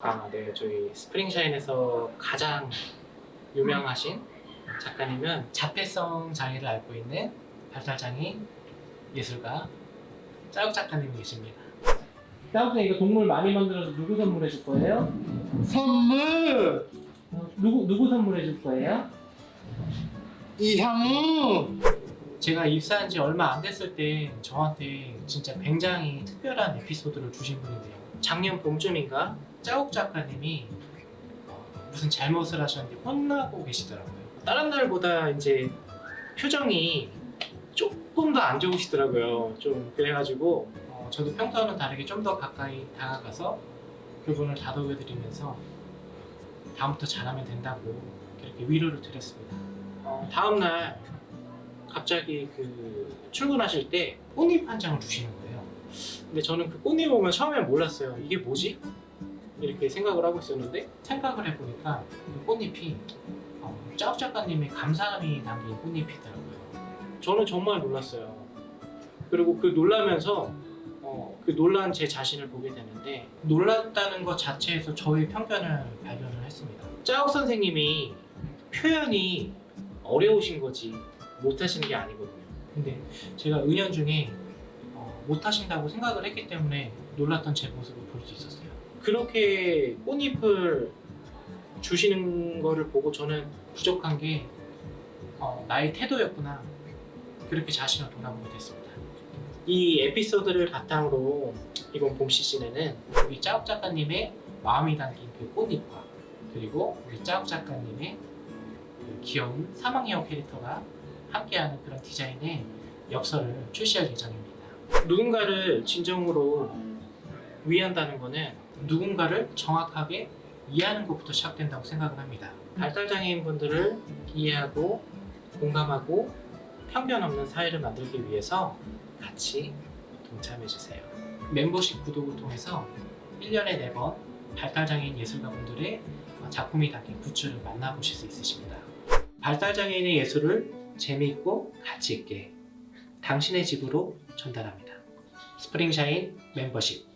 아, 네. 저희 스프링샤인에서 가장 유명하신 작가님은 자폐성 장애를 앓고 있는 발달장애인 예술가 짜욱 작가님이 계십니다. 짜욱님 이거 동물 많이 만들어서 누구 선물해 줄 거예요? 선물 어, 누구 누구 선물해 줄 거예요? 이향우 제가 입사한 지 얼마 안 됐을 때 저한테 진짜 굉장히 특별한 에피소드를 주신 분인데요. 작년 봄쯤인가 짜옥 작가님이 어, 무슨 잘못을 하셨는데 혼나고 계시더라고요. 다른 날보다 이제 표정이 조금 더 안 좋으시더라고요. 좀 그래가지고 어, 저도 평소와는 다르게 좀 더 가까이 다가가서 그분을 다독여드리면서 다음부터 잘하면 된다고 그렇게 위로를 드렸습니다. 어, 다음 날 갑자기 그 출근하실 때 꽃잎 한 장을 주시는 거예요. 근데 저는 그 꽃잎 보면 처음엔 몰랐어요. 이게 뭐지? 이렇게 생각을 하고 있었는데 생각을 해보니까 그 꽃잎이 어, 짜옥 작가님의 감사함이 담긴 꽃잎이더라고요. 저는 정말 놀랐어요. 그리고 그 놀라면서 어, 그 놀란 제 자신을 보게 되는데 놀랐다는 것 자체에서 저의 편견을 발견을 했습니다. 짜옥 선생님이 표현이 어려우신 거지 못하시는 게 아니거든요. 근데 제가 은연중에 어, 못하신다고 생각을 했기 때문에 놀랐던 제 모습을 볼 수 있었어요. 그렇게 꽃잎을 주시는 거를 보고 저는 부족한 게 어, 나의 태도였구나. 그렇게 자신을 돌아보게 됐습니다. 이 에피소드를 바탕으로 이번 봄 시즌에는 우리 짜옥 작가님의 마음이 담긴 그 꽃잎과 그리고 우리 짜옥 작가님의 그 귀여운 사망여우 캐릭터가 함께하는 그런 디자인의 엽서를 출시할 예정입니다. 누군가를 진정으로 위한다는 것은 누군가를 정확하게 이해하는 것부터 시작된다고 생각을 합니다. 발달장애인 분들을 이해하고 공감하고 편견 없는 사회를 만들기 위해서 같이 동참해 주세요. 멤버십 구독을 통해서 1년에 4번 발달장애인 예술가분들의 작품이 담긴 굿즈를 만나보실 수 있으십니다. 발달장애인의 예술을 재미있고 가치 있게 당신의 집으로 전달합니다. 스프링샤인 멤버십